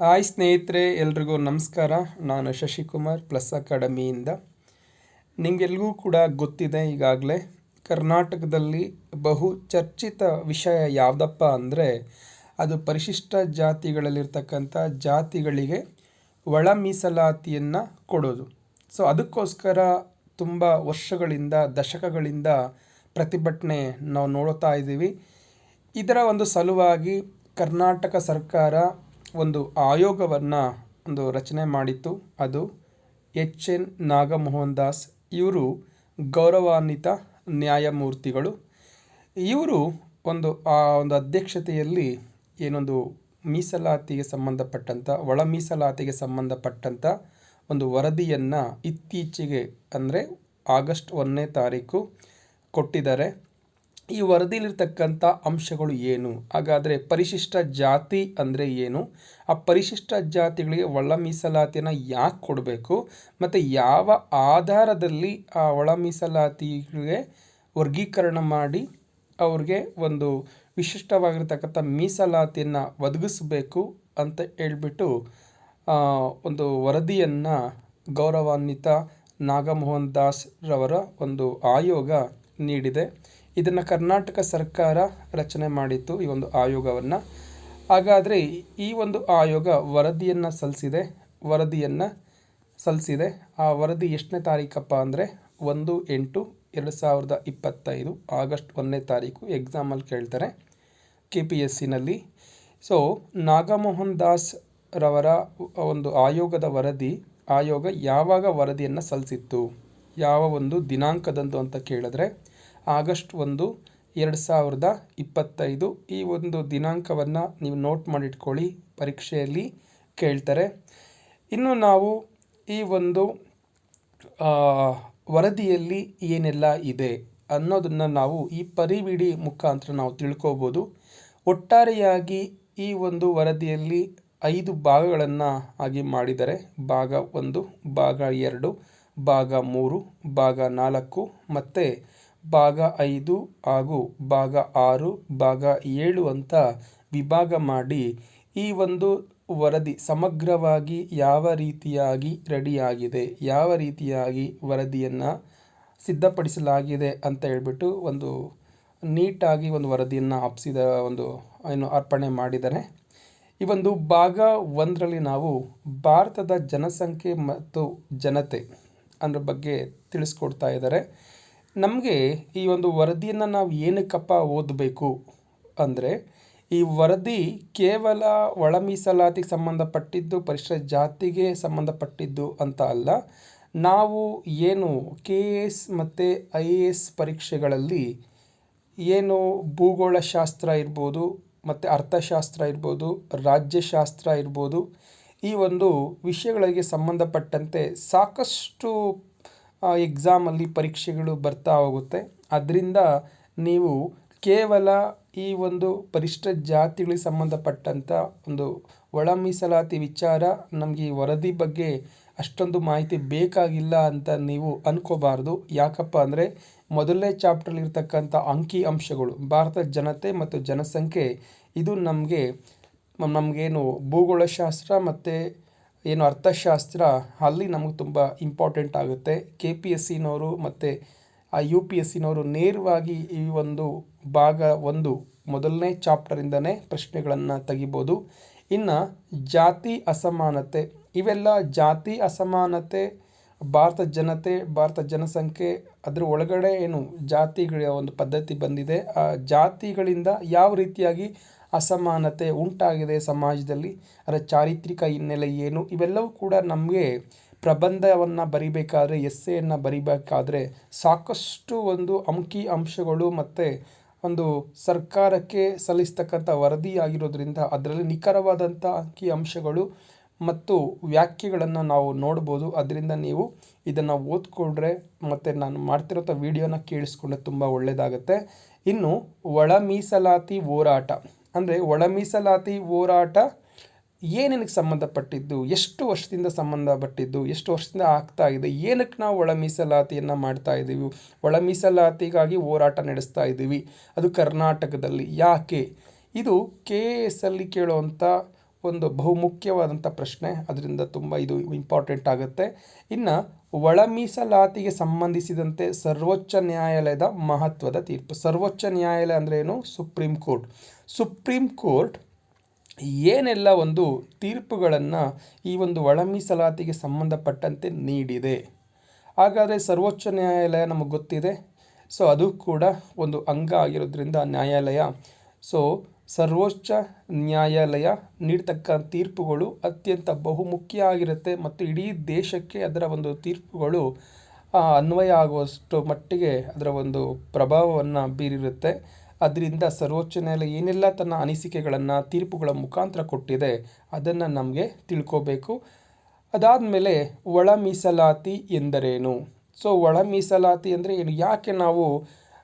Hi ಸ್ನೇಹಿತರೆ, ಎಲ್ರಿಗೂ ನಮಸ್ಕಾರ. ನಾನು ಶಶಿಕುಮಾರ್, ಪ್ಲಸ್ ಅಕಾಡೆಮಿಯಿಂದ. ನಿಮಗೆಲ್ರಿಗೂ ಕೂಡ ಗೊತ್ತಿದೆ ಈಗಾಗಲೇ, ಕರ್ನಾಟಕದಲ್ಲಿ ಬಹು ಚರ್ಚಿತ ವಿಷಯ ಯಾವುದಪ್ಪ ಅಂದರೆ, ಅದು ಪರಿಶಿಷ್ಟ ಜಾತಿಗಳಲ್ಲಿರ್ತಕ್ಕಂಥ ಜಾತಿಗಳಿಗೆ ಒಳ ಮೀಸಲಾತಿಯನ್ನು ಕೊಡೋದು. ಸೊ, ಅದಕ್ಕೋಸ್ಕರ ತುಂಬ ವರ್ಷಗಳಿಂದ, ದಶಕಗಳಿಂದ ಪ್ರತಿಭಟನೆ ನಾವು ನೋಡ್ತಾ ಇದ್ದೀವಿ ಇದರ ಒಂದು ಸಲುವಾಗಿ ಕರ್ನಾಟಕ ಸರ್ಕಾರ ಒಂದು ಆಯೋಗವನ್ನು ಒಂದು ರಚನೆ ಮಾಡಿತ್ತು. ಅದು ಎಚ್. ಎನ್. ನಾಗಮೋಹನ್ ದಾಸ್ ಇವರು ಗೌರವಾನ್ವಿತ ನ್ಯಾಯಮೂರ್ತಿಗಳು. ಇವರು ಒಂದು, ಆ ಒಂದು ಅಧ್ಯಕ್ಷತೆಯಲ್ಲಿ ಏನೊಂದು ಮೀಸಲಾತಿಗೆ ಸಂಬಂಧಪಟ್ಟಂಥ ಒಳ ಮೀಸಲಾತಿಗೆ ಸಂಬಂಧಪಟ್ಟಂಥ ಒಂದು ವರದಿಯನ್ನು ಇತ್ತೀಚೆಗೆ ಅಂದರೆ ಆಗಸ್ಟ್ ಒಂದನೇ ತಾರೀಕು ಕೊಟ್ಟಿದ್ದಾರೆ. ಈ ವರದಿಯಲ್ಲಿರ್ತಕ್ಕಂಥ ಅಂಶಗಳು ಏನು? ಹಾಗಾದರೆ ಪರಿಶಿಷ್ಟ ಜಾತಿ ಅಂದರೆ ಏನು? ಆ ಪರಿಶಿಷ್ಟ ಜಾತಿಗಳಿಗೆ ಒಳ ಮೀಸಲಾತಿಯನ್ನು ಯಾಕೆ ಕೊಡಬೇಕು? ಮತ್ತು ಯಾವ ಆಧಾರದಲ್ಲಿ ಆ ಒಳ ಮೀಸಲಾತಿಗೆ ವರ್ಗೀಕರಣ ಮಾಡಿ ಅವ್ರಿಗೆ ಒಂದು ವಿಶಿಷ್ಟವಾಗಿರ್ತಕ್ಕಂಥ ಮೀಸಲಾತಿಯನ್ನು ಒದಗಿಸಬೇಕು ಅಂತ ಹೇಳ್ಬಿಟ್ಟು ಒಂದು ವರದಿಯನ್ನು ಗೌರವಾನ್ವಿತ ನಾಗಮೋಹನ್ ದಾಸ್ ರವರ ಒಂದು ಆಯೋಗ ನೀಡಿದೆ. ಇದನ್ನು ಕರ್ನಾಟಕ ಸರ್ಕಾರ ರಚನೆ ಮಾಡಿತ್ತು ಈ ಒಂದು ಆಯೋಗವನ್ನು. ಹಾಗಾದರೆ ಈ ಒಂದು ಆಯೋಗ ವರದಿಯನ್ನು ಸಲ್ಲಿಸಿದೆ ವರದಿಯನ್ನು ಸಲ್ಲಿಸಿದೆ ಆ ವರದಿ ಎಷ್ಟನೇ ತಾರೀಕಪ್ಪ ಅಂದರೆ ಒಂದು ಎಂಟು ಎರಡು ಸಾವಿರದ ಇಪ್ಪತ್ತೈದು ಆಗಸ್ಟ್ ಒಂದನೇ ತಾರೀಕು ಎಕ್ಸಾಮಲ್ಲಿ ಕೇಳ್ತಾರೆ ಕೆ ಪಿ ಎಸ್ ಸಿನಲ್ಲಿ ಸೊ ನಾಗಮೋಹನ್ ದಾಸ್ ರವರ ಒಂದು ಆಯೋಗದ ವರದಿ, ಆಯೋಗ ಯಾವಾಗ ವರದಿಯನ್ನು ಸಲ್ಲಿಸಿತ್ತು ಯಾವ ಒಂದು ದಿನಾಂಕದಂದು ಅಂತ ಕೇಳಿದ್ರೆ ಆಗಸ್ಟ್ ಒಂದು, ಎರಡು ಸಾವಿರದ ಇಪ್ಪತ್ತೈದು. ಈ ಒಂದು ದಿನಾಂಕವನ್ನು ನೀವು ನೋಟ್ ಮಾಡಿಟ್ಕೊಳ್ಳಿ, ಪರೀಕ್ಷೆಯಲ್ಲಿ ಕೇಳ್ತಾರೆ. ಇನ್ನು ನಾವು ಈ ಒಂದು ವರದಿಯಲ್ಲಿ ಏನೆಲ್ಲ ಇದೆ ಅನ್ನೋದನ್ನು ನಾವು ಈ ಪರಿವಿಡಿ ಮುಖಾಂತರ ನಾವು ತಿಳ್ಕೋಬೋದು. ಒಟ್ಟಾರೆಯಾಗಿ ಈ ಒಂದು ವರದಿಯಲ್ಲಿ ಐದು ಭಾಗಗಳನ್ನು ಆಗಿ ಮಾಡಿದ್ದಾರೆ ಭಾಗ ಒಂದು, ಭಾಗ ಎರಡು, ಭಾಗ ಮೂರು, ಭಾಗ ನಾಲ್ಕು, ಮತ್ತು ಭಾಗ ಐದು ಹಾಗೂ ಭಾಗ ಆರು, ಭಾಗ ಏಳು ಅಂತ ವಿಭಾಗ ಮಾಡಿ ಈ ಒಂದು ವರದಿ ಸಮಗ್ರವಾಗಿ ಯಾವ ರೀತಿಯಾಗಿ ರೆಡಿಯಾಗಿದೆ, ಯಾವ ರೀತಿಯಾಗಿ ವರದಿಯನ್ನು ಸಿದ್ಧಪಡಿಸಲಾಗಿದೆ ಅಂತ ಹೇಳ್ಬಿಟ್ಟು ಒಂದು ನೀಟಾಗಿ ಒಂದು ವರದಿಯನ್ನು ಆಪ್ಸಿದ ಒಂದು ಏನು ಅರ್ಪಣೆ ಮಾಡಿದ್ದಾರೆ ಈ ಒಂದು ಭಾಗ ಒಂದರಲ್ಲಿ ನಾವು ಭಾರತದ ಜನಸಂಖ್ಯೆ ಮತ್ತು ಜನತೆ ಅದ್ರ ಬಗ್ಗೆ ತಿಳಿಸ್ಕೊಡ್ತಾ ಇದ್ದಾರೆ. ನಮಗೆ ಈ ಒಂದು ವರದಿಯನ್ನು ನಾವು ಏನಕ್ಕಪ್ಪ ಓದಬೇಕು ಅಂದರೆ, ಈ ವರದಿ ಕೇವಲ ಒಳ ಮೀಸಲಾತಿಗೆ ಸಂಬಂಧಪಟ್ಟಿದ್ದು ಪರಿಶಿಷ್ಟ ಜಾತಿಗೆ ಸಂಬಂಧಪಟ್ಟಿದ್ದು ಅಂತ ಅಲ್ಲ. ನಾವು ಏನು ಕೆ ಎ ಎಸ್ ಮತ್ತು ಐ ಎ ಎಸ್ ಪರೀಕ್ಷೆಗಳಲ್ಲಿ ಏನು ಭೂಗೋಳಶಾಸ್ತ್ರ ಇರ್ಬೋದು, ಮತ್ತು ಅರ್ಥಶಾಸ್ತ್ರ ಇರ್ಬೋದು, ರಾಜ್ಯಶಾಸ್ತ್ರ ಇರ್ಬೋದು, ಈ ಒಂದು ವಿಷಯಗಳಿಗೆ ಸಂಬಂಧಪಟ್ಟಂತೆ ಸಾಕಷ್ಟು ಎಕ್ಸಾಮಲ್ಲಿ ಪರೀಕ್ಷೆಗಳು ಬರ್ತಾ ಹೋಗುತ್ತೆ. ಅದರಿಂದ ನೀವು ಕೇವಲ ಈ ಒಂದು ಪರಿಶಿಷ್ಟ ಜಾತಿಗಳಿಗೆ ಸಂಬಂಧಪಟ್ಟಂಥ ಒಂದು ಒಳ ಮೀಸಲಾತಿ ವಿಚಾರ ನಮಗೆ ಈ ವರದಿ ಬಗ್ಗೆ ಅಷ್ಟೊಂದು ಮಾಹಿತಿ ಬೇಕಾಗಿಲ್ಲ ಅಂತ ನೀವು ಅಂದ್ಕೋಬಾರ್ದು ಯಾಕಪ್ಪ ಅಂದರೆ ಮೊದಲನೇ ಚಾಪ್ಟ್ರಲ್ಲಿರ್ತಕ್ಕಂಥ ಅಂಕಿ ಅಂಶಗಳು ಭಾರತದ ಜನತೆ ಮತ್ತು ಜನಸಂಖ್ಯೆ, ಇದು ನಮಗೆ, ನಮಗೇನು ಭೂಗೋಳಶಾಸ್ತ್ರ ಮತ್ತು ಏನು ಅರ್ಥಶಾಸ್ತ್ರ ಅಲ್ಲಿ ನಮಗೆ ತುಂಬ ಇಂಪಾರ್ಟೆಂಟ್ ಆಗುತ್ತೆ. ಕೆ ಪಿ ಎಸ್ ಸಿನವರು ಮತ್ತು, ಆ ಯು ಪಿ ಎಸ್ ಸಿನವರು ನೇರವಾಗಿ ಈ ಒಂದು ಭಾಗ ಒಂದು ಮೊದಲನೇ ಚಾಪ್ಟರಿಂದನೇ ಪ್ರಶ್ನೆಗಳನ್ನು ತೆಗಿಬೋದು. ಇನ್ನು ಜಾತಿ ಅಸಮಾನತೆ, ಇವೆಲ್ಲ ಜಾತಿ ಅಸಮಾನತೆ, ಭಾರತ ಜನತೆ, ಭಾರತ ಜನಸಂಖ್ಯೆ, ಅದರ ಒಳಗಡೆ ಏನು ಜಾತಿಗಳ ಒಂದು ಪದ್ಧತಿ ಬಂದಿದೆ, ಆ ಜಾತಿಗಳಿಂದ ಯಾವ ರೀತಿಯಾಗಿ ಅಸಮಾನತೆ ಉಂಟಾಗಿದೆ ಸಮಾಜದಲ್ಲಿ. ಅದರ ಚಾರಿತ್ರಿಕ ಹಿನ್ನೆಲೆ ಏನು? ಇವೆಲ್ಲವೂ ಕೂಡ ನಮಗೆ ಪ್ರಬಂಧವನ್ನು ಬರಿಬೇಕಾದ್ರೆ, ಎಸ್ಸೆಯನ್ನು ಬರಿಬೇಕಾದ್ರೆ ಸಾಕಷ್ಟು ಒಂದು ಅಂಕಿ ಅಂಶಗಳು ಮತ್ತು ಒಂದು ಸರ್ಕಾರಕ್ಕೆ ಸಲ್ಲಿಸ್ತಕ್ಕಂಥ ವರದಿ ಆಗಿರೋದ್ರಿಂದ ಅದರಲ್ಲಿ ನಿಖರವಾದಂಥ ಅಂಕಿ ಅಂಶಗಳು ಮತ್ತು ವ್ಯಾಖ್ಯೆಗಳನ್ನು ನಾವು ನೋಡ್ಬೋದು. ಅದರಿಂದ ನೀವು ಇದನ್ನು ಓದ್ಕೊಂಡ್ರೆ ಮತ್ತು ನಾನು ಮಾಡ್ತಿರೋಂಥ ವಿಡಿಯೋನ ಕೇಳಿಸ್ಕೊಂಡ್ರೆ ತುಂಬ ಒಳ್ಳೆಯದಾಗತ್ತೆ ಇನ್ನು ಒಳ ಮೀಸಲಾತಿ ಹೋರಾಟ. ಅಂದರೆ ಒಳ ಮೀಸಲಾತಿ ಹೋರಾಟ ಏನೇನಕ್ಕೆ ಸಂಬಂಧಪಟ್ಟಿದ್ದು, ಎಷ್ಟು ವರ್ಷದಿಂದ ಸಂಬಂಧಪಟ್ಟಿದ್ದು, ಎಷ್ಟು ವರ್ಷದಿಂದ ಆಗ್ತಾ ಇದೆ ಏನಕ್ಕೆ ನಾವು ಒಳ ಮೀಸಲಾತಿಯನ್ನು ಮಾಡ್ತಾ ಇದ್ದೀವಿ ಒಳ ಮೀಸಲಾತಿಗಾಗಿ ಹೋರಾಟ ನಡೆಸ್ತಾ ಇದ್ದೀವಿ ಅದು ಕರ್ನಾಟಕದಲ್ಲಿ. ಯಾಕೆ? ಇದು ಕೆ ಎ ಎಸ್ ಅಲ್ಲಿ ಕೇಳುವಂಥ ಒಂದು ಬಹುಮುಖ್ಯವಾದಂಥ ಪ್ರಶ್ನೆ. ಅದರಿಂದ ತುಂಬ ಇದು ಇಂಪಾರ್ಟೆಂಟ್ ಆಗುತ್ತೆ. ಇನ್ನು ಒಳ ಮೀಸಲಾತಿಗೆ ಸಂಬಂಧಿಸಿದಂತೆ ಸರ್ವೋಚ್ಚ ನ್ಯಾಯಾಲಯದ ಮಹತ್ವದ ತೀರ್ಪು. ಸರ್ವೋಚ್ಚ ನ್ಯಾಯಾಲಯ ಅಂದರೆ ಏನು? Supreme court. ಸುಪ್ರೀಂ ಕೋರ್ಟ್ ಏನೆಲ್ಲ ಒಂದು ತೀರ್ಪುಗಳನ್ನು ಈ ಒಂದು ಒಳ ಮೀಸಲಾತಿಗೆ ಸಂಬಂಧಪಟ್ಟಂತೆ ನೀಡಿದೆ. ಹಾಗಾದರೆ ಸರ್ವೋಚ್ಚ ನ್ಯಾಯಾಲಯ ನಮಗೆ ಗೊತ್ತಿದೆ. ಸೊ ಅದು ಕೂಡ ಒಂದು ಅಂಗ ಆಗಿರೋದ್ರಿಂದ ನ್ಯಾಯಾಲಯ. ಸೊ ಸರ್ವೋಚ್ಚ ನ್ಯಾಯಾಲಯ ನೀಡ್ತಕ್ಕ ತೀರ್ಪುಗಳು ಅತ್ಯಂತ ಬಹುಮುಖ್ಯ ಆಗಿರುತ್ತೆ ಮತ್ತು ಇಡೀ ದೇಶಕ್ಕೆ ಅದರ ಒಂದು ತೀರ್ಪುಗಳು ಅನ್ವಯ ಆಗುವಷ್ಟು ಮಟ್ಟಿಗೆ ಅದರ ಒಂದು ಪ್ರಭಾವವನ್ನು ಬೀರಿರುತ್ತೆ. ಅದರಿಂದ ಸರ್ವೋಚ್ಚ ನ್ಯಾಯಾಲಯ ಏನೆಲ್ಲ ತನ್ನ ಅನಿಸಿಕೆಗಳನ್ನು, ತೀರ್ಪುಗಳ ಮುಖಾಂತರ ಕೊಟ್ಟಿದೆ ಅದನ್ನು ನಮಗೆ ತಿಳ್ಕೋಬೇಕು. ಅದಾದಮೇಲೆ ಒಳ ಮೀಸಲಾತಿ ಎಂದರೇನು? ಸೊ ಒಳ ಮೀಸಲಾತಿ ಅಂದರೆ ಏನು? ಯಾಕೆ ನಾವು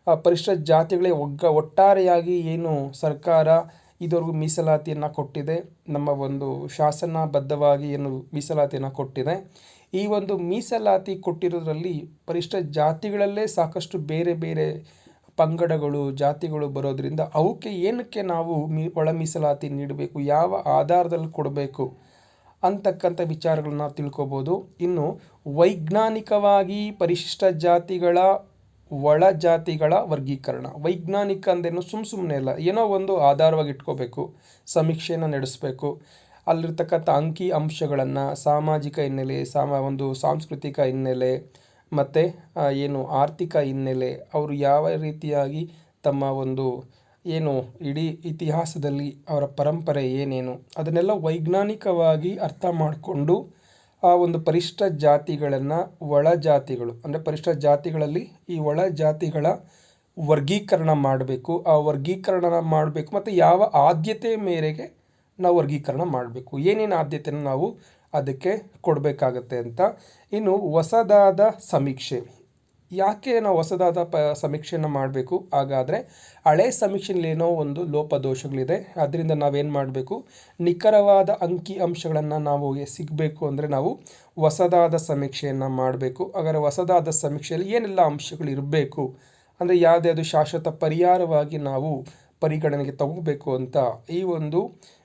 ಪರಿಶಿಷ್ಟ ಜಾತಿಗಳೇ ಒಗ್ಗ, ಒಟ್ಟಾರೆಯಾಗಿ ಏನು ಸರ್ಕಾರ ಇದುವರೆಗೂ ಮೀಸಲಾತಿಯನ್ನು ಕೊಟ್ಟಿದೆ, ನಮ್ಮ ಒಂದು ಶಾಸನಬದ್ಧವಾಗಿ ಏನು ಮೀಸಲಾತಿಯನ್ನು ಕೊಟ್ಟಿದೆ. ಈ ಒಂದು ಮೀಸಲಾತಿ ಕೊಟ್ಟಿರೋದ್ರಲ್ಲಿ ಪರಿಶಿಷ್ಟ ಜಾತಿಗಳಲ್ಲೇ ಸಾಕಷ್ಟು ಬೇರೆ ಬೇರೆ ಪಂಗಡಗಳು, ಜಾತಿಗಳು ಬರೋದರಿಂದ ಅವಕ್ಕೆ ಏನಕ್ಕೆ ನಾವು ಮೀ, ಒಳ ಮೀಸಲಾತಿ ನೀಡಬೇಕು, ಯಾವ ಆಧಾರದಲ್ಲಿ ಕೊಡಬೇಕು ಅಂತಕ್ಕಂಥ ವಿಚಾರಗಳನ್ನ ತಿಳ್ಕೊಬೋದು. ಇನ್ನು ವೈಜ್ಞಾನಿಕವಾಗಿ ಪರಿಶಿಷ್ಟ ಜಾತಿಗಳ ಒಳ ಜಾತಿಗಳ ವರ್ಗೀಕರಣ. ವೈಜ್ಞಾನಿಕ ಅಂದೇನು ಸುಮ್ಮ ಸುಮ್ಮನೆ ಇಲ್ಲ ಏನೋ ಒಂದು ಆಧಾರವಾಗಿ ಇಟ್ಕೋಬೇಕು. ಸಮೀಕ್ಷೆಯನ್ನು ನಡೆಸಬೇಕು. ಅಲ್ಲಿರ್ತಕ್ಕಂಥ ಅಂಕಿ ಅಂಶಗಳನ್ನು, ಸಾಮಾಜಿಕ ಹಿನ್ನೆಲೆ, ಸಾಮ ಒಂದು ಸಾಂಸ್ಕೃತಿಕ ಹಿನ್ನೆಲೆ, ಮತ್ತು ಏನು ಆರ್ಥಿಕ ಹಿನ್ನೆಲೆ, ಅವರು ಯಾವ ರೀತಿಯಾಗಿ ತಮ್ಮ ಒಂದು, ಏನು ಇಡೀ ಇತಿಹಾಸದಲ್ಲಿ ಅವರ ಪರಂಪರೆ ಏನೇನು, ಅದನ್ನೆಲ್ಲ ವೈಜ್ಞಾನಿಕವಾಗಿ ಅರ್ಥ ಮಾಡಿಕೊಂಡು ಆ ಒಂದು ಪರಿಷ್ಠ ಜಾತಿಗಳನ್ನು ಒಳ ಜಾತಿಗಳು, ಅಂದರೆ ಪರಿಷ್ಠ ಜಾತಿಗಳಲ್ಲಿ ಈ ಒಳ ಜಾತಿಗಳ ವರ್ಗೀಕರಣ ಮಾಡಬೇಕು. ಆ ವರ್ಗೀಕರಣ ಮಾಡಬೇಕು ಮತ್ತು ಯಾವ ಆದ್ಯತೆ ಮೇರೆಗೆ ನಾವು ವರ್ಗೀಕರಣ ಮಾಡಬೇಕು. ಏನೇನು ಆದ್ಯತೆಯನ್ನು ನಾವು ಅದಕ್ಕೆ ಕೊಡಬೇಕಾಗತ್ತೆ ಅಂತ. ಇನ್ನು ಹೊಸದಾದ ಸಮೀಕ್ಷೆ. ಯಾಕೆ ನಾವು ಹೊಸದಾದ ಪ, ಸಮೀಕ್ಷೆಯನ್ನು ಮಾಡಬೇಕು? ಹಾಗಾದರೆ ಹಳೆ ಸಮೀಕ್ಷೆಯಲ್ಲಿ ಏನೋ ಒಂದು ಲೋಪ ದೋಷಗಳಿದೆ ಅದರಿಂದ ನಾವೇನು ಮಾಡಬೇಕು? ನಿಖರವಾದ ಅಂಕಿ ಅಂಶಗಳನ್ನು ನಾವು ಸಿಗಬೇಕು ಅಂದರೆ ನಾವು ಹೊಸದಾದ ಸಮೀಕ್ಷೆಯನ್ನು ಮಾಡಬೇಕು. ಹಾಗಾದರೆ ಹೊಸದಾದ ಸಮೀಕ್ಷೆಯಲ್ಲಿ ಏನೆಲ್ಲ ಅಂಶಗಳು ಇರಬೇಕು? ಅಂದರೆ ಯಾವುದೇ ಶಾಶ್ವತ ಪರಿಹಾರವಾಗಿ ನಾವು ಪರಿಗಣನೆಗೆ ತಗೋಬೇಕು ಅಂತ ಈ ಒಂದು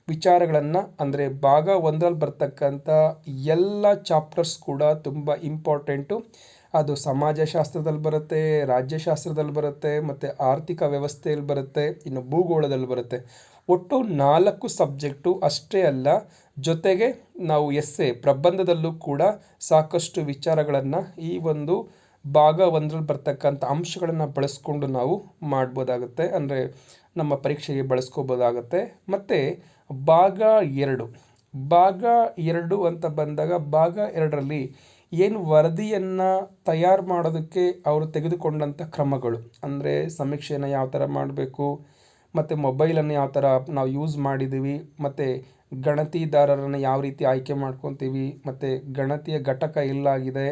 ವಿಚಾರಗಳನ್ನು ಅಂದರೆ ಭಾಗ ಒಂದರಲ್ಲಿ ಬರ್ತಕ್ಕಂಥ ಎಲ್ಲ ಚಾಪ್ಟರ್ಸ್ ಕೂಡ ತುಂಬ ಇಂಪಾರ್ಟೆಂಟು. ಅದು ಸಮಾಜಶಾಸ್ತ್ರದಲ್ಲಿ ಬರುತ್ತೆ, ರಾಜ್ಯಶಾಸ್ತ್ರದಲ್ಲಿ ಬರುತ್ತೆ, ಮತ್ತು ಆರ್ಥಿಕ ವ್ಯವಸ್ಥೆಯಲ್ಲಿ ಬರುತ್ತೆ, ಇನ್ನು ಭೂಗೋಳದಲ್ಲಿ ಬರುತ್ತೆ. ಒಟ್ಟು ನಾಲ್ಕು ಸಬ್ಜೆಕ್ಟು ಅಷ್ಟೇ ಅಲ್ಲ, ಜೊತೆಗೆ ನಾವು ಎಸ್ಸೆ ಪ್ರಬಂಧದಲ್ಲೂ ಕೂಡ ಸಾಕಷ್ಟು ವಿಚಾರಗಳನ್ನು ಈ ಒಂದು ಭಾಗ ಒಂದರಲ್ಲಿ ಬರ್ತಕ್ಕಂಥ ಅಂಶಗಳನ್ನು ಬಳಸ್ಕೊಂಡು ನಾವು ಮಾಡ್ಬೋದಾಗುತ್ತೆ. ಅಂದರೆ ನಮ್ಮ ಪರೀಕ್ಷೆಗೆ ಬಳಸ್ಕೋಬೋದಾಗುತ್ತೆ. ಮತ್ತು ಭಾಗ ಎರಡು. ಭಾಗ ಎರಡು ಅಂತ ಬಂದಾಗ ಭಾಗ ಎರಡರಲ್ಲಿ ಏನು ವರದಿಯನ್ನು ತಯಾರು ಮಾಡೋದಕ್ಕೆ ಅವರು ತೆಗೆದುಕೊಂಡಂಥ ಕ್ರಮಗಳು. ಅಂದರೆ ಸಮೀಕ್ಷೆಯನ್ನು ಯಾವ ಥರ ಮಾಡಬೇಕು, ಮತ್ತು ಮೊಬೈಲನ್ನು ಯಾವ ಥರ ನಾವು ಯೂಸ್ ಮಾಡಿದ್ದೀವಿ, ಮತ್ತು ಗಣತಿದಾರರನ್ನು ಯಾವ ರೀತಿ ಆಯ್ಕೆ ಮಾಡ್ಕೊತೀವಿ, ಮತ್ತು ಗಣತಿಯ ಘಟಕ ಎಲ್ಲಾಗಿದೆ,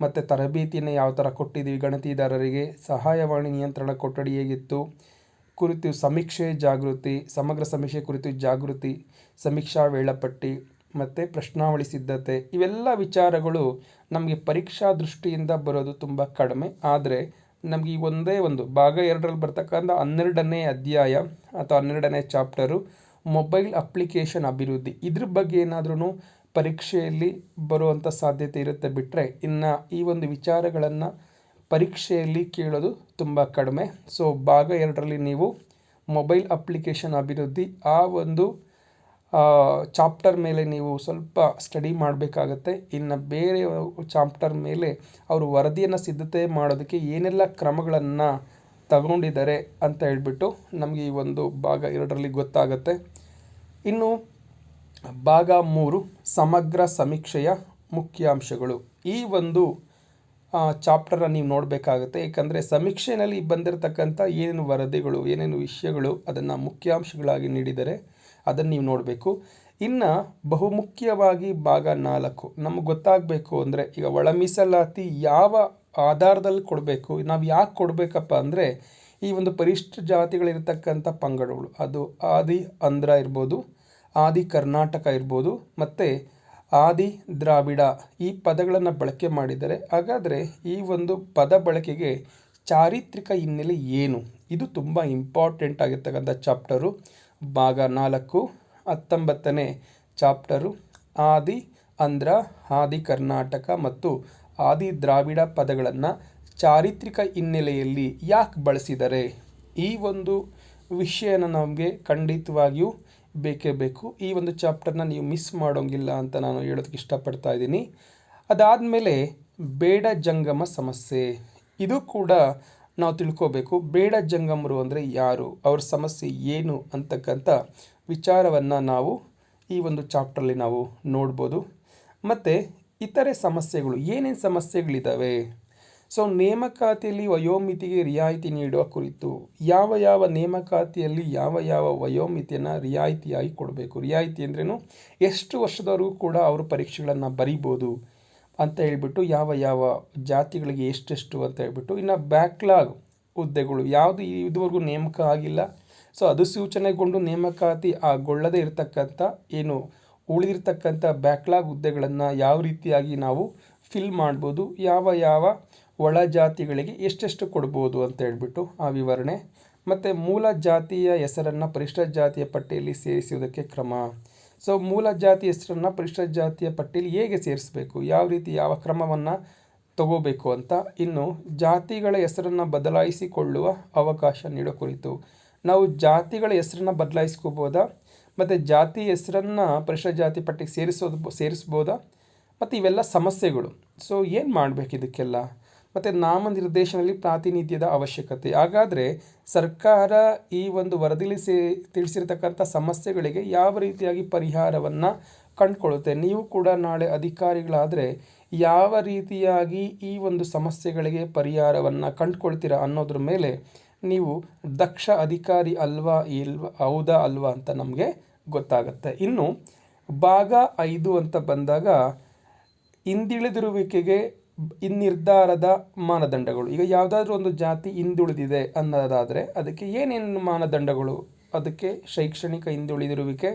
ಮತ್ತು ತರಬೇತಿಯನ್ನು ಯಾವ ಥರ ಕೊಟ್ಟಿದ್ದೀವಿ ಗಣತಿದಾರರಿಗೆ, ಸಹಾಯವಾಣಿ ನಿಯಂತ್ರಣ ಕೊಠಡಿ ಹೇಗಿತ್ತು, ಕುರಿತು ಸಮೀಕ್ಷೆ ಜಾಗೃತಿ, ಸಮಗ್ರ ಸಮೀಕ್ಷೆ ಕುರಿತು ಜಾಗೃತಿ, ಸಮೀಕ್ಷಾ ವೇಳಾಪಟ್ಟಿ ಮತ್ತು ಪ್ರಶ್ನಾವಳಿ ಸಿದ್ಧತೆ, ಇವೆಲ್ಲ ವಿಚಾರಗಳು ನಮಗೆ ಪರೀಕ್ಷಾ ದೃಷ್ಟಿಯಿಂದ ಬರೋದು ತುಂಬ ಕಡಿಮೆ. ಆದರೆ ನಮಗೆ ಈ ಒಂದೇ ಒಂದು, ಭಾಗ ಎರಡರಲ್ಲಿ ಬರ್ತಕ್ಕಂಥ ಹನ್ನೆರಡನೇ ಅಧ್ಯಾಯ ಅಥವಾ ಹನ್ನೆರಡನೇ ಚಾಪ್ಟರು, ಮೊಬೈಲ್ ಅಪ್ಲಿಕೇಶನ್ ಅಭಿವೃದ್ಧಿ. ಇದ್ರ ಬಗ್ಗೆ ಏನಾದ್ರೂ ಪರೀಕ್ಷೆಯಲ್ಲಿ ಬರುವಂಥ ಸಾಧ್ಯತೆ ಇರುತ್ತೆ ಬಿಟ್ಟರೆ ಇನ್ನು ಈ ಒಂದು ವಿಚಾರಗಳನ್ನು ಪರೀಕ್ಷೆಯಲ್ಲಿ ಕೇಳೋದು ತುಂಬ ಕಡಿಮೆ. ಸೊ ಭಾಗ ಎರಡರಲ್ಲಿ ನೀವು ಮೊಬೈಲ್ ಅಪ್ಲಿಕೇಶನ್ ಅಭಿವೃದ್ಧಿ, ಆ ಒಂದು ಚಾಪ್ಟರ್ ಮೇಲೆ ನೀವು ಸ್ವಲ್ಪ ಸ್ಟಡಿ ಮಾಡಬೇಕಾಗತ್ತೆ. ಇನ್ನು ಬೇರೆ ಚಾಪ್ಟರ್ ಮೇಲೆ ಅವರು ವರದಿಯನ್ನು ಸಿದ್ಧತೆ ಮಾಡೋದಕ್ಕೆ ಏನೆಲ್ಲ ಕ್ರಮಗಳನ್ನು ತಗೊಂಡಿದ್ದಾರೆ ಅಂತ ಹೇಳ್ಬಿಟ್ಟು ನಮಗೆ ಈ ಒಂದು ಭಾಗ ಎರಡರಲ್ಲಿ ಗೊತ್ತಾಗುತ್ತೆ. ಇನ್ನು ಭಾಗ ಮೂರು, ಸಮಗ್ರ ಸಮೀಕ್ಷೆಯ ಮುಖ್ಯಾಂಶಗಳು. ಈ ಒಂದು ಚಾಪ್ಟರನ್ನು ನೀವು ನೋಡಬೇಕಾಗುತ್ತೆ. ಏಕೆಂದರೆ ಸಮೀಕ್ಷೆಯಲ್ಲಿ ಬಂದಿರತಕ್ಕಂಥ ಏನೇನು ವರದಿಗಳು, ಏನೇನು ವಿಷಯಗಳು ಅದನ್ನು ಮುಖ್ಯಾಂಶಗಳಾಗಿ ನೀಡಿದರೆ ಅದನ್ನು ನೀವು ನೋಡಬೇಕು. ಇನ್ನು ಬಹುಮುಖ್ಯವಾಗಿ ಭಾಗ ನಾಲ್ಕು, ನಮಗೆ ಗೊತ್ತಾಗಬೇಕು ಅಂದರೆ ಈಗ ಒಳ ಮೀಸಲಾತಿ ಯಾವ ಆಧಾರದಲ್ಲಿ ಕೊಡಬೇಕು, ನಾವು ಯಾಕೆ ಕೊಡಬೇಕಪ್ಪ ಅಂದರೆ ಈ ಒಂದು ಪರಿಷ್ಠ ಜಾತಿಗಳಿರ್ತಕ್ಕಂಥ ಪಂಗಡಗಳು, ಅದು ಆದಿ ಆಂಧ್ರ ಇರ್ಬೋದು, ಆದಿ ಕರ್ನಾಟಕ ಇರ್ಬೋದು, ಮತ್ತು ಆದಿ ದ್ರಾವಿಡ ಈ ಪದಗಳನ್ನು ಬಳಕೆ ಮಾಡಿದರೆ ಹಾಗಾದರೆ ಈ ಒಂದು ಪದ ಬಳಕೆಗೆ ಚಾರಿತ್ರಿಕ ಹಿನ್ನೆಲೆ ಏನು? ಇದು ತುಂಬ ಇಂಪಾರ್ಟೆಂಟ್ ಆಗಿರ್ತಕ್ಕಂಥ ಚಾಪ್ಟರು ಭಾಗ ನಾಲ್ಕು, ಹತ್ತೊಂಬತ್ತನೇ ಚಾಪ್ಟರು, ಆದಿ, ಅಂದ್ರ, ಆದಿ ಕರ್ನಾಟಕ ಮತ್ತು ಆದಿ ದ್ರಾವಿಡ ಪದಗಳನ್ನು ಚಾರಿತ್ರಿಕ ಹಿನ್ನೆಲೆಯಲ್ಲಿ ಯಾಕೆ ಬಳಸಿದ್ದಾರೆ ಈ ಒಂದು ವಿಷಯನ ನಮಗೆ ಖಂಡಿತವಾಗಿಯೂ ಬೇಕೇ ಬೇಕು. ಈ ಒಂದು ಚಾಪ್ಟರ್ನ ನೀವು ಮಿಸ್ ಮಾಡೋಂಗಿಲ್ಲ ಅಂತ ನಾನು ಹೇಳೋದಕ್ಕೆ ಇಷ್ಟಪಡ್ತಾ ಇದ್ದೀನಿ. ಅದಾದಮೇಲೆ ಬೇಡ ಜಂಗಮ ಸಮಸ್ಯೆ. ಇದು ಕೂಡ ನಾವು ತಿಳ್ಕೋಬೇಕು. ಬೇಡ ಜಂಗಮರು ಅಂದರೆ ಯಾರು? ಅವ್ರ ಸಮಸ್ಯೆ ಏನು ಅಂತಕ್ಕಂಥ ವಿಚಾರವನ್ನು ನಾವು ಈ ಒಂದು ಚಾಪ್ಟರಲ್ಲಿ ನಾವು ನೋಡ್ಬೋದು. ಮತ್ತು ಇತರೆ ಸಮಸ್ಯೆಗಳು, ಏನೇನು ಸಮಸ್ಯೆಗಳಿದ್ದಾವೆ ಸೊ, ನೇಮಕಾತಿಯಲ್ಲಿ ವಯೋಮಿತಿಗೆ ರಿಯಾಯಿತಿ ನೀಡುವ ಕುರಿತು ಯಾವ ಯಾವ ನೇಮಕಾತಿಯಲ್ಲಿ ಯಾವ ಯಾವ ವಯೋಮಿತಿಯನ್ನು ರಿಯಾಯಿತಿಯಾಗಿ ಕೊಡಬೇಕು? ರಿಯಾಯಿತಿ ಅಂದ್ರೇನು? ಎಷ್ಟು ವರ್ಷದವರೆಗೂ ಕೂಡ ಅವರು ಪರೀಕ್ಷೆಗಳನ್ನು ಬರಿಬೋದು. ಅಂತ ಹೇಳ್ಬಿಟ್ಟು ಯಾವ ಯಾವ ಜಾತಿಗಳಿಗೆ ಎಷ್ಟೆಷ್ಟು ಅಂತ ಹೇಳ್ಬಿಟ್ಟು ಇನ್ನು ಬ್ಯಾಕ್ಲಾಗ್ ಹುದ್ದೆಗಳು. ಯಾವುದು ಇದುವರೆಗೂ ನೇಮಕ ಆಗಿಲ್ಲ. ಸೊ ಅದು ಸೂಚನೆಗೊಂಡು ನೇಮಕಾತಿ ಆಗೊಳ್ಳದೇ ಇರತಕ್ಕಂಥ ಏನು ಉಳಿದಿರ್ತಕ್ಕಂಥ ಬ್ಯಾಕ್ಲಾಗ್ ಹುದ್ದೆಗಳನ್ನು ಯಾವ ರೀತಿಯಾಗಿ ನಾವು ಫಿಲ್ ಮಾಡ್ಬೋದು, ಯಾವ ಯಾವ ಒಳ ಜಾತಿಗಳಿಗೆ ಎಷ್ಟೆಷ್ಟು ಕೊಡ್ಬೋದು ಅಂತ ಹೇಳ್ಬಿಟ್ಟು ಆ ವಿವರಣೆ. ಮತ್ತು ಮೂಲ ಜಾತಿಯ ಹೆಸರನ್ನು ಪರಿಷ್ಠ ಜಾತಿಯ ಪಟ್ಟಿಯಲ್ಲಿ ಸೇರಿಸುವುದಕ್ಕೆ ಕ್ರಮ. ಸೊ ಮೂಲ ಜಾತಿ ಹೆಸರನ್ನು ಪರಿಷ್ಠ ಜಾತಿಯ ಪಟ್ಟಿಯಲ್ಲಿ ಹೇಗೆ ಸೇರಿಸಬೇಕು? ಯಾವ ರೀತಿ ಯಾವ ಕ್ರಮವನ್ನು ತಗೋಬೇಕು ಅಂತ ಇನ್ನು ಜಾತಿಗಳ ಹೆಸರನ್ನು ಬದಲಾಯಿಸಿಕೊಳ್ಳುವ ಅವಕಾಶ ನೀಡೋ ಕುರಿತು. ನಾವು ಜಾತಿಗಳ ಹೆಸರನ್ನು ಬದಲಾಯಿಸ್ಕೋಬೋದಾ? ಮತ್ತು ಜಾತಿ ಹೆಸರನ್ನು ಪರಿಷ್ಠ ಜಾತಿ ಪಟ್ಟಿಗೆ ಸೇರಿಸೋದು, ಸೇರಿಸ್ಬೋದಾ? ಮತ್ತು ಇವೆಲ್ಲ ಸಮಸ್ಯೆಗಳು. ಸೊ ಏನು ಮಾಡಬೇಕು ಇದಕ್ಕೆಲ್ಲ? ಮತ್ತು ನಾಮನಿರ್ದೇಶನದಲ್ಲಿ ಪ್ರಾತಿನಿಧ್ಯದ ಅವಶ್ಯಕತೆ. ಹಾಗಾದರೆ ಸರ್ಕಾರ ಈ ಒಂದು ವರದಿಲಿ ಸೇ, ತಿಳಿಸಿರ್ತಕ್ಕಂಥ ಸಮಸ್ಯೆಗಳಿಗೆ ಯಾವ ರೀತಿಯಾಗಿ ಪರಿಹಾರವನ್ನು ಕಂಡುಕೊಳ್ಳುತ್ತೆ? ನೀವು ಕೂಡ ನಾಳೆ ಅಧಿಕಾರಿಗಳಾದರೆ ಯಾವ ರೀತಿಯಾಗಿ ಈ ಒಂದು ಸಮಸ್ಯೆಗಳಿಗೆ ಪರಿಹಾರವನ್ನು ಕಂಡುಕೊಳ್ತೀರಾ ಅನ್ನೋದ್ರ ಮೇಲೆ ನೀವು ದಕ್ಷ ಅಧಿಕಾರಿ ಅಲ್ವಾ ಇಲ್ವಾ, ಹೌದಾ ಅಲ್ವಾ ಅಂತ ನಮಗೆ ಗೊತ್ತಾಗುತ್ತೆ. ಇನ್ನು ಭಾಗ ಐದು ಅಂತ ಬಂದಾಗ ಹಿಂದಿಳಿದಿರುವಿಕೆಗೆ ನಿರ್ಧಾರದ ಮಾನದಂಡಗಳು. ಈಗ ಯಾವುದಾದ್ರೂ ಒಂದು ಜಾತಿ ಹಿಂದುಳಿದಿದೆ ಅನ್ನೋದಾದರೆ ಅದಕ್ಕೆ ಏನೇನು ಮಾನದಂಡಗಳು? ಅದಕ್ಕೆ ಶೈಕ್ಷಣಿಕ ಹಿಂದುಳಿದಿರುವಿಕೆ,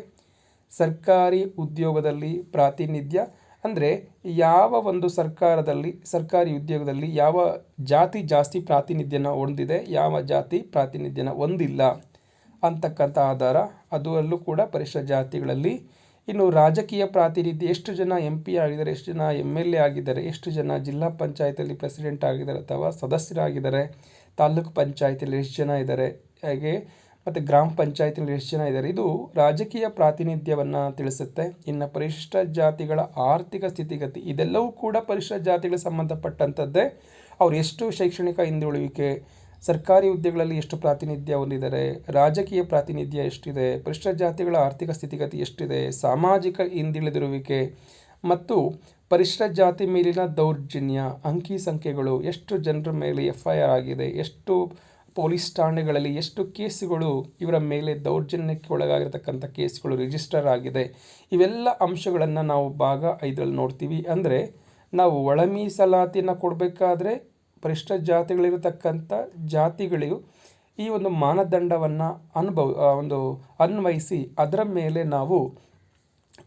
ಸರ್ಕಾರಿ ಉದ್ಯೋಗದಲ್ಲಿ ಪ್ರಾತಿನಿಧ್ಯ, ಅಂದರೆ ಯಾವ ಒಂದು ಸರ್ಕಾರದಲ್ಲಿ, ಸರ್ಕಾರಿ ಉದ್ಯೋಗದಲ್ಲಿ ಯಾವ ಜಾತಿ ಜಾಸ್ತಿ ಪ್ರಾತಿನಿಧ್ಯನ ಹೊಂದಿದೆ, ಯಾವ ಜಾತಿ ಪ್ರಾತಿನಿಧ್ಯನ ಹೊಂದಿಲ್ಲ ಅಂತಕ್ಕಂಥ ಆಧಾರ, ಅದು ಅಲ್ಲೂ ಕೂಡ ಪರಿಶಿಷ್ಟ ಜಾತಿಗಳಲ್ಲಿ ಇನ್ನು ರಾಜಕೀಯ ಪ್ರಾತಿನಿಧ್ಯ, ಎಷ್ಟು ಜನ ಎಂ ಪಿ ಆಗಿದ್ದಾರೆ, ಎಷ್ಟು ಜನ ಎಂ ಎಲ್ ಎ ಆಗಿದ್ದಾರೆ, ಎಷ್ಟು ಜನ ಜಿಲ್ಲಾ ಪಂಚಾಯತಲ್ಲಿ ಪ್ರೆಸಿಡೆಂಟ್ ಆಗಿದ್ದಾರೆ ಅಥವಾ ಸದಸ್ಯರಾಗಿದ್ದಾರೆ ತಾಲೂಕು ಪಂಚಾಯತಿಯಲ್ಲಿ ಎಷ್ಟು ಜನ ಇದ್ದಾರೆ, ಹಾಗೆ, ಮತ್ತು ಗ್ರಾಮ ಪಂಚಾಯತಿನಲ್ಲಿ ಎಷ್ಟು ಜನ ಇದ್ದಾರೆ, ಇದು ರಾಜಕೀಯ ಪ್ರಾತಿನಿಧ್ಯವನ್ನು ತಿಳಿಸುತ್ತೆ. ಇನ್ನು ಪರಿಶಿಷ್ಟ ಜಾತಿಗಳ ಆರ್ಥಿಕ ಸ್ಥಿತಿಗತಿ, ಇದೆಲ್ಲವೂ ಕೂಡ ಪರಿಶಿಷ್ಟ ಜಾತಿಗಳಿಗೆ ಸಂಬಂಧಪಟ್ಟಂಥದ್ದೇ. ಅವ್ರು ಎಷ್ಟು ಶೈಕ್ಷಣಿಕ ಹಿಂದುಳುವಿಕೆ ಸರ್ಕಾರಿ ಹುದ್ದೆಗಳಲ್ಲಿ ಎಷ್ಟು ಪ್ರಾತಿನಿಧ್ಯ ಹೊಂದಿದ್ದಾರೆ ರಾಜಕೀಯ ಪ್ರಾತಿನಿಧ್ಯ ಎಷ್ಟಿದೆ ಪರಿಶಿಷ್ಟ ಜಾತಿಗಳ ಆರ್ಥಿಕ ಸ್ಥಿತಿಗತಿ ಎಷ್ಟಿದೆ, ಸಾಮಾಜಿಕ ಹಿಂದುಳಿದಿರುವಿಕೆ ಮತ್ತು ಪರಿಶಿಷ್ಟ ಜಾತಿ ಮೇಲಿನ ದೌರ್ಜನ್ಯ, ಅಂಕಿ ಸಂಖ್ಯೆಗಳು, ಎಷ್ಟು ಜನರ ಮೇಲೆ ಎಫ್ ಐ ಆರ್ ಆಗಿದೆ, ಎಷ್ಟು ಪೊಲೀಸ್ ಠಾಣೆಗಳಲ್ಲಿ ಎಷ್ಟು ಕೇಸುಗಳು ಇವರ ಮೇಲೆ ದೌರ್ಜನ್ಯಕ್ಕೆ ಒಳಗಾಗಿರ್ತಕ್ಕಂಥ ಕೇಸುಗಳು ರಿಜಿಸ್ಟರ್ ಆಗಿದೆ. ಇವೆಲ್ಲ ಅಂಶಗಳನ್ನು ನಾವು ಭಾಗ ಐದರಲ್ಲಿ ನೋಡ್ತೀವಿ. ಅಂದರೆ ನಾವು ಒಳ ಮೀಸಲಾತಿಯನ್ನು ಕೊಡಬೇಕಾದ್ರೆ ಪರಿಷ್ಠ ಜಾತಿಗಳಿರತಕ್ಕಂಥ ಜಾತಿಗಳಿಗೂ ಈ ಒಂದು ಮಾನದಂಡವನ್ನು ಅನುಭವ ಒಂದು ಅನ್ವಯಿಸಿ ಅದರ ಮೇಲೆ ನಾವು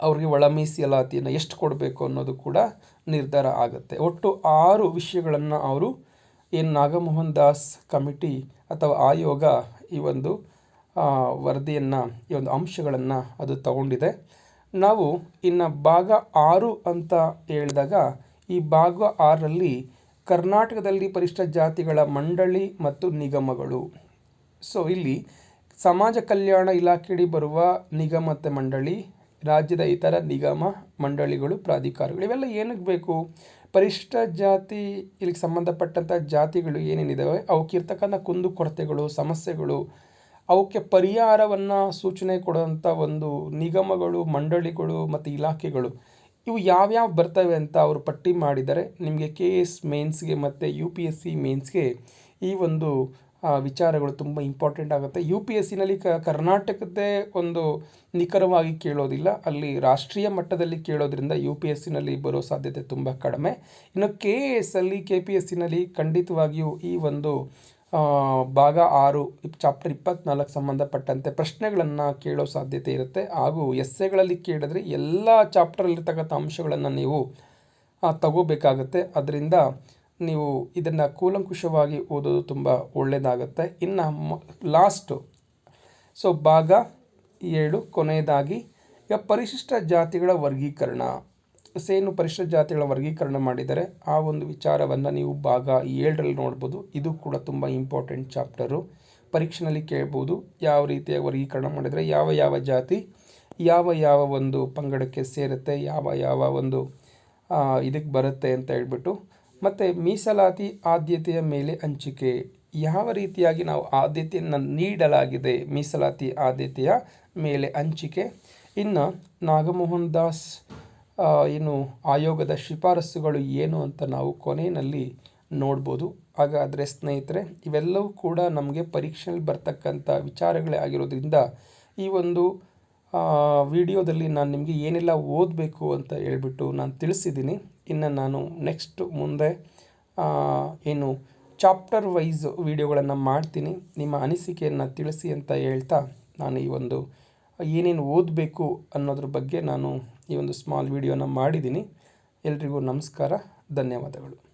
ಅವ್ರಿಗೆ ಒಳ ಮೀಸಲಾತಿಯನ್ನು ಎಷ್ಟು ಕೊಡಬೇಕು ಅನ್ನೋದು ಕೂಡ ನಿರ್ಧಾರ ಆಗುತ್ತೆ. ಒಟ್ಟು ಆರು ವಿಷಯಗಳನ್ನು ಅವರು ಏನು ನಾಗಮೋಹನ್ ದಾಸ್ ಕಮಿಟಿ ಅಥವಾ ಆಯೋಗ ಈ ಒಂದು ವರದಿಯನ್ನು, ಈ ಒಂದು ಅಂಶಗಳನ್ನು ಅದು ತಗೊಂಡಿದೆ. ನಾವು ಇನ್ನು ಭಾಗ ಆರು ಅಂತ ಹೇಳಿದಾಗ ಈ ಭಾಗ ಆರರಲ್ಲಿ ಕರ್ನಾಟಕದಲ್ಲಿ ಪರಿಷ್ಠ ಜಾತಿಗಳ ಮಂಡಳಿ ಮತ್ತು ನಿಗಮಗಳು. ಸೊ ಇಲ್ಲಿ ಸಮಾಜ ಕಲ್ಯಾಣ ಇಲಾಖೆಯಡಿ ಬರುವ ನಿಗಮ ಮಂಡಳಿ, ರಾಜ್ಯದ ಇತರ ನಿಗಮ ಮಂಡಳಿಗಳು, ಪ್ರಾಧಿಕಾರಗಳು, ಇವೆಲ್ಲ ಏನಕ್ಕೆ ಬೇಕು? ಪರಿಷ್ಠ ಜಾತಿ, ಇಲ್ಲಿಗೆ ಸಂಬಂಧಪಟ್ಟಂಥ ಜಾತಿಗಳು ಏನೇನಿದ್ದಾವೆ ಅವಕ್ಕಿರ್ತಕ್ಕಂಥ ಕುಂದು ಕೊರತೆಗಳು, ಸಮಸ್ಯೆಗಳು, ಅವಕ್ಕೆ ಪರಿಹಾರವನ್ನು ಸೂಚನೆ ಕೊಡುವಂಥ ಒಂದು ನಿಗಮಗಳು, ಮಂಡಳಿಗಳು ಮತ್ತು ಇಲಾಖೆಗಳು. ಇವು ಯಾವ್ಯಾವ ಬರ್ತವೆ ಅಂತ ಅವರು ಪಟ್ಟಿ ಮಾಡಿದರೆ ನಿಮಗೆ ಕೆ ಎಸ್ ಮೇನ್ಸ್ಗೆ ಮತ್ತು ಯು ಪಿ ಎಸ್ ಸಿ ಮೇನ್ಸ್ಗೆ ಈ ಒಂದು ವಿಚಾರಗಳು ತುಂಬ ಇಂಪಾರ್ಟೆಂಟ್ ಆಗುತ್ತೆ. ಯು ಪಿ ಎಸ್ ಸಿನಲ್ಲಿ ಕರ್ನಾಟಕದ್ದೇ ಒಂದು ನಿಖರವಾಗಿ ಕೇಳೋದಿಲ್ಲ. ಅಲ್ಲಿ ರಾಷ್ಟ್ರೀಯ ಮಟ್ಟದಲ್ಲಿ ಕೇಳೋದ್ರಿಂದ ಯು ಪಿ ಎಸ್ ಸಿನಲ್ಲಿ ಬರೋ ಸಾಧ್ಯತೆ ತುಂಬ ಕಡಿಮೆ. ಇನ್ನು ಕೆ ಎ ಎಸ್ ಅಲ್ಲಿ, ಕೆ ಪಿ ಎಸ್ ಸಿನಲ್ಲಿ ಖಂಡಿತವಾಗಿಯೂ ಈ ಒಂದು ಭಾಗ ಆರು ಚಾಪ್ಟರ್ ಇಪ್ಪತ್ನಾಲ್ಕು ಸಂಬಂಧಪಟ್ಟಂತೆ ಪ್ರಶ್ನೆಗಳನ್ನು ಕೇಳೋ ಸಾಧ್ಯತೆ ಇರುತ್ತೆ. ಹಾಗೂ ಎಸ್ಸೆಗಳಲ್ಲಿ ಕೇಳಿದ್ರೆ ಎಲ್ಲ ಚಾಪ್ಟರಲ್ಲಿರ್ತಕ್ಕಂಥ ಅಂಶಗಳನ್ನು ನೀವು ತಗೋಬೇಕಾಗತ್ತೆ. ಅದರಿಂದ ನೀವು ಇದನ್ನು ಕೂಲಂಕುಷವಾಗಿ ಓದೋದು ತುಂಬ ಒಳ್ಳೆಯದಾಗತ್ತೆ ಇನ್ನು ಲಾಸ್ಟು ಸೊ ಭಾಗ ಏಳು ಕೊನೆಯದಾಗಿ, ಈಗ ಪರಿಶಿಷ್ಟ ಜಾತಿಗಳ ವರ್ಗೀಕರಣ. ಸೇನು ಪರಿಶಿಷ್ಟ ಜಾತಿಗಳ ವರ್ಗೀಕರಣ ಮಾಡಿದರೆ ಆ ಒಂದು ವಿಚಾರವನ್ನು ನೀವು ಭಾಗ ಏಳರಲ್ಲಿ ನೋಡ್ಬೋದು. ಇದು ಕೂಡ ತುಂಬ ಇಂಪಾರ್ಟೆಂಟ್ ಚಾಪ್ಟರು ಪರೀಕ್ಷೆನಲ್ಲಿ ಕೇಳ್ಬೋದು ಯಾವ ರೀತಿಯ ವರ್ಗೀಕರಣ ಮಾಡಿದರೆ ಯಾವ ಯಾವ ಜಾತಿ, ಯಾವ ಯಾವ ಒಂದು ಪಂಗಡಕ್ಕೆ ಸೇರುತ್ತೆ, ಯಾವ ಯಾವ ಒಂದು ಇದಕ್ಕೆ ಬರುತ್ತೆ ಅಂತ ಹೇಳ್ಬಿಟ್ಟು. ಮತ್ತು ಮೀಸಲಾತಿ ಆದ್ಯತೆಯ ಮೇಲೆ ಹಂಚಿಕೆ. ಯಾವ ರೀತಿಯಾಗಿ ನಾವು ಆದ್ಯತೆಯನ್ನು ನೀಡಲಾಗಿದೆ ಮೀಸಲಾತಿ ಆದ್ಯತೆಯ ಮೇಲೆ ಹಂಚಿಕೆ. ಇನ್ನು ನಾಗಮೋಹನ್ ದಾಸ್ ಏನು ಆಯೋಗದ ಶಿಫಾರಸುಗಳು ಏನು ಅಂತ ನಾವು ಕೊನೆಯಲ್ಲಿ ನೋಡ್ಬೋದು. ಹಾಗಾದರೆ ಸ್ನೇಹಿತರೆ, ಇವೆಲ್ಲವೂ ಕೂಡ ನಮಗೆ ಪರೀಕ್ಷೆಯಲ್ಲಿ ಬರ್ತಕ್ಕಂಥ ವಿಚಾರಗಳೇ ಆಗಿರೋದ್ರಿಂದ ಈ ಒಂದು ವಿಡಿಯೋದಲ್ಲಿ ನಾನು ನಿಮಗೆ ಏನೆಲ್ಲ ಓದಬೇಕು ಅಂತ ಹೇಳ್ಬಿಟ್ಟು ನಾನು ತಿಳಿಸಿದ್ದೀನಿ. ಇನ್ನು ನಾನು ನೆಕ್ಸ್ಟ್ ಮುಂದೆ ಏನು ಚಾಪ್ಟರ್ ವೈಸ್ ವಿಡಿಯೋಗಳನ್ನು ಮಾಡ್ತೀನಿ. ನಿಮ್ಮ ಅನಿಸಿಕೆಯನ್ನು ತಿಳಿಸಿ ಅಂತ ಹೇಳ್ತಾ ನಾನು ಈ ಒಂದು ಏನೇನು ಓದಬೇಕು ಅನ್ನೋದ್ರ ಬಗ್ಗೆ ನಾನು ಈ ಒಂದು ಸ್ಮಾಲ್ ವಿಡಿಯೋನ ಮಾಡಿದ್ದೀನಿ. ಎಲ್ರಿಗೂ ನಮಸ್ಕಾರ ಧನ್ಯವಾದಗಳು.